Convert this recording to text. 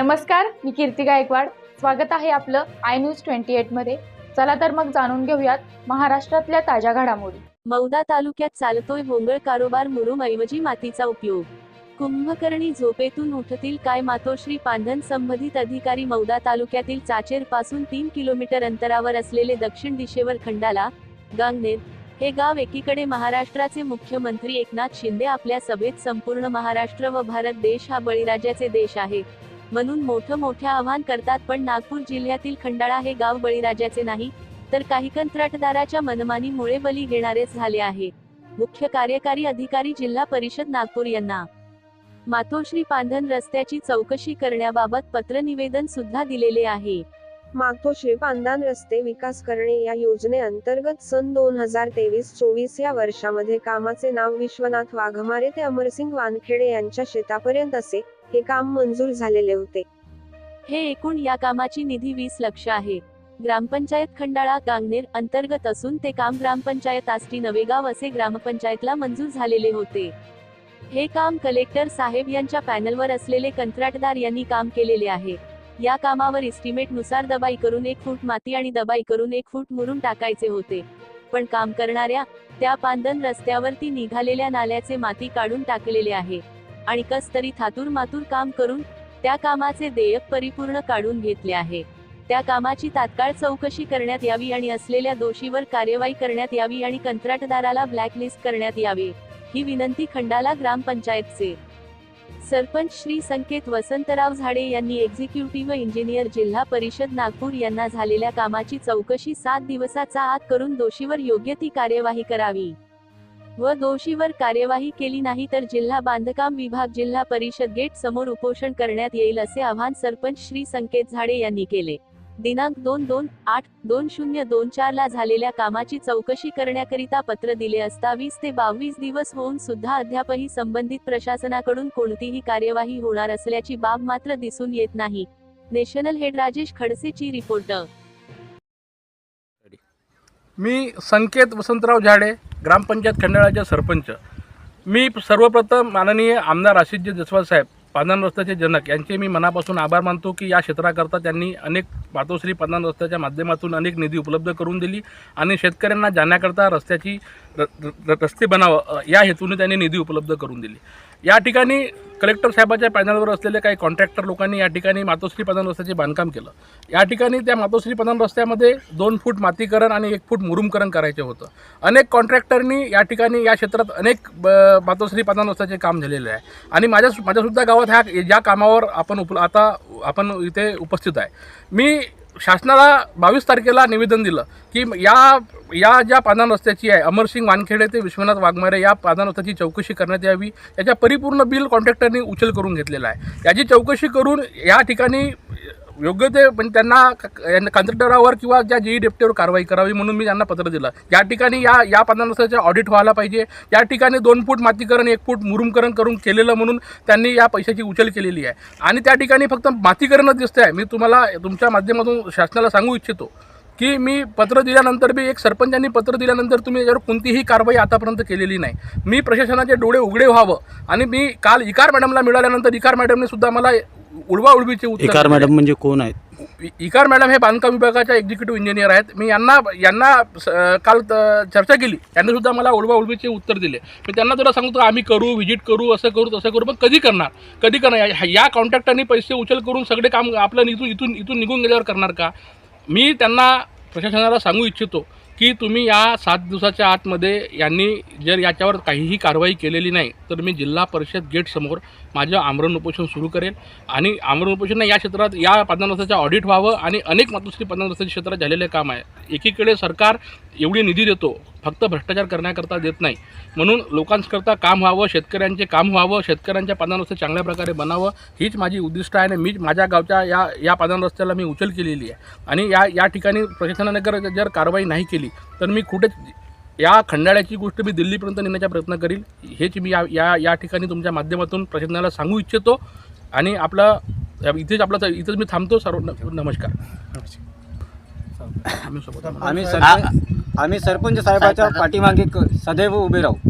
नमस्कार मी कीर्ती गायकवाड. स्वागत आहे आपलं आय न्यूज ट्वेंटी एटमध्ये चला तर मग जाणून घेऊयात महाराष्ट्रातल्या ताज्या घडामोडी. मौदा तालुक्यात चालतोय भोंगळ कारोबार मुरुम ऐवजी मातीचा उपयोग. कुंभकर्णी झोपेतून उठतील काय मातोश्री पांधन संबंधित अधिकारी मौदा तालुक्यातील चाचेरपासून तीन किलोमीटर अंतरावर असलेले दक्षिण दिशेवर खंडाला गांगनेर हे गाव एकीकडे महाराष्ट्राचे मुख्यमंत्री एकनाथ शिंदे आपल्या सभेत संपूर्ण महाराष्ट्र व भारत देश हा बळीराजाचे देश आहे. म्हणून मोठं मोठं आव्हान करतात पण नागपूर जिल्ह्यातील खंडाळा हे गाव बळीराजाचे नाही तर काही कंत्राटदाराच्या मनमानीमुळे बली घेणारेच झाले आहे. मुख्य कार्यकारी अधिकारी जिल्हा परिषद नागपूर यांना. मातोश्री पांधन रस्त्याची चौकशी करण्याबाबत पत्र निवेदन सुद्धा दिलेले आहे. मातोश्री पांधन रस्ते विकास करणे या योजनेअंतर्गत सन दोन हजार तेवीस चोवीस या वर्षामध्ये कामाचे नाव विश्वनाथ वाघमारे ते अमरसिंग वानखेडे यांच्या शेतापर्यंत असे हे काम मंजूर झालेले होते. हे एकूण या कामाची निधी वीस लक्ष आहे. ग्रामपंचायत खंडाळा गांगनेर अंतर्गत असून ते काम ग्रामपंचायत आष्टी नवेगाव असे ग्रामपंचायतला मंजूर झालेले होते. हे काम कलेक्टर साहेब यांच्या पॅनलवर असलेले कंत्राटदार यांनी काम केलेले आहे. या कामावर इस्टिमेटनुसार दबाई करून एक फूट माती आणि दबाई करून एक फूट मुरून टाकायचे होते. पण काम करणाऱ्या त्या पांदन रस्त्यावरती निघालेल्या नाल्याचे माती काढून टाकलेले आहे. आणि कस तरी थातूर मातूर काम करून त्या कामाचे देयक परिपूर्ण काढून घेतले आहे. त्या कामाची तात्काळ चौकशी करण्यात यावी आणि असलेल्या दोषीवर कार्यवाही करण्यात यावी आणि कंत्राटदाराला ब्लॅकलिस्ट करण्यात यावी ही विनंती खंडाला ग्रामपंचायतचे सरपंच श्री संकेत वसंतराव झाडे यांनी एक्झिक्युटिव्ह इंजिनियर जिल्हा परिषद नागपूर यांना झालेल्या कामाची चौकशी सात दिवसाचा आत करून दोषीवर योग्य ती कार्यवाही करावी. व दोषीवर कार्यवाही केली नाही तर जिल्हा बांधकाम विभाग जिल्हा परिषद गेट समोर उपोषण करण्यात येईल असे आवाहन सरपंच श्री संकेत झाडे यांनी केले. दिनांक दोन दोन आठ दोन शून्य दोन चार ला झालेल्या कामाची चौकशी करण्याकरिता पत्र दिले असता वीस ते बावीस दिवस होऊन सुद्धा अद्यापही संबंधित प्रशासनाकडून कोणतीही कार्यवाही होणार असल्याची बाब मात्र दिसून येत नाही. नॅशनल हेड राजेश खडसेची रिपोर्ट. मी संकेत वसंतराव झाडे ग्रामपंचायत खंडाळाच्या सरपंच. मी सर्वप्रथम माननीय आमदार आशिषजी जसवाल साहेब पांधन रस्त्याचे जनक यांचे मी मनापासून आभार मानतो की या क्षेत्राकरता त्यांनी अनेक मातोश्री पांधन रस्त्याच्या माध्यमातून अनेक निधी उपलब्ध करून दिली आणि शेतकऱ्यांना जाण्याकरता रस्त्याची र- र- रस्ते बनावं या हेतूने त्यांनी निधी उपलब्ध करून दिली. या ठिकाणी कलेक्टर साहेबाच्या पॅनलवर असलेले काही कॉन्ट्रॅक्टर लोकांनी या ठिकाणी मातोश्री पांधन रस्त्याचे बांधकाम केलं. या ठिकाणी त्या मातोश्री पांधन रस्त्यामध्ये दोन फूट मातीकरण आणि एक फूट मुरुमकरण करायचे होतं. अनेक कॉन्ट्रॅक्टरनी या ठिकाणी या क्षेत्रात अनेक ब- मातोश्री पांधन रस्त्याचे काम झालेले आहे. आणि माझ्या माझ्यासुद्धा गावात ह्या ज्या कामावर आपण उप आता आपण इथे उपस्थित आहे. मी शासनाला बावीस तारखेला निवेदन दिलं की या या ज्या पादान रस्त्याची आहे अमरसिंग वानखेडे ते विश्वनाथ वाघमारे या पादान रस्त्याची चौकशी करण्यात यावी. याच्या परिपूर्ण बिल कॉन्ट्रॅक्टरनी उचल करून घेतलेला आहे. याची चौकशी करून या ठिकाणी योग्य ते पण त्यांना कंत्राटदारावर किंवा ज्या जी डेप्टीवर कारवाई करावी म्हणून मी त्यांना पत्र दिलं. या ठिकाणी या या पांधन ऑडिट व्हायला पाहिजे. या ठिकाणी दोन फूट मातीकरण एक फूट मुरुमकरण करून केलेलं म्हणून त्यांनी या पैशाची उचल केलेली आहे. आणि त्या ठिकाणी फक्त मातीकरणच दिसतं आहे मी तुम्हाला तुमच्या माध्यमातून शासनाला सांगू इच्छितो की मी पत्र दिल्यानंतर बी एक सरपंचांनी पत्र दिल्यानंतर तुम्ही याच्यावर कोणतीही कारवाई आतापर्यंत केलेली नाही. मी प्रशासनाचे डोळे उघडे व्हावं. आणि मी काल इकार मॅडमला मिळाल्यानंतर इकार मॅडमने सुद्धा मला उडवा उडवीचे उत्तर दिले. मॅडम म्हणजे कोण आहेत? इ- इकार मॅडम हे बांधकाम विभागाच्या एक्झिक्युटिव्ह इंजिनियर आहेत. मी यांना यांना स- काल त- चर्चा केली. त्यांनी सुद्धा मला उडवा उडवीचे उत्तर दिले. मी त्यांना तुला सांगतो आम्ही करू व्हिजिट करू असं करू तसं करू पण कधी करणार? कधी करणार? या- या कॉन्ट्रॅक्टरनी पैसे उचल करून सगळे काम आपलं इथून इथून इथून निघून गेल्यावर करणार का? मी त्यांना प्रशासनाला सांगू इच्छितो की तुम्ही या सात दिवसाच्या आतमध्ये यांनी जर याच्यावर काहीही कारवाई केलेली नाही तर मी जिल्हा परिषद गेटसमोर माझं आमरण उपोषण सुरू करेन. आणि आमरण उपोषण या क्षेत्रात या पांढरनाथाचं ऑडिट व्हावं आणि अनेक मातोश्री पांढरनाथाच्या क्षेत्रात झालेले काम आहे. एकीकडे सरकार एवढी निधी देतो फक्त भ्रष्टाचार करण्याकरता देत नाही. म्हणून लोकांकरता काम व्हावं शेतकऱ्यांचे काम व्हावं शेतकऱ्यांच्या पांढरण रस्ते चांगल्या प्रकारे बनावं हीच माझी उद्दिष्ट आहे आणि मी माझ्या गावच्या या या पांढरण रस्त्याला मी उचल केलेली आहे. आणि या या ठिकाणी प्रशासनाने जर जर कारवाई नाही केली तर मी कुठेच या खंडाळ्याची गोष्ट मी दिल्लीपर्यंत नेण्याचा प्रयत्न करील हेच मी या या या ठिकाणी तुमच्या माध्यमातून प्रशासनाला सांगू इच्छितो. आणि आपला इथेच आपला इथेच मी थांबतो. सर्व नमस्कार. आम्ही सोबत आम्ही सरपंच आम्ही सरपंच साहेबाच्या पाठीमागे क- सदैव उभे राहू.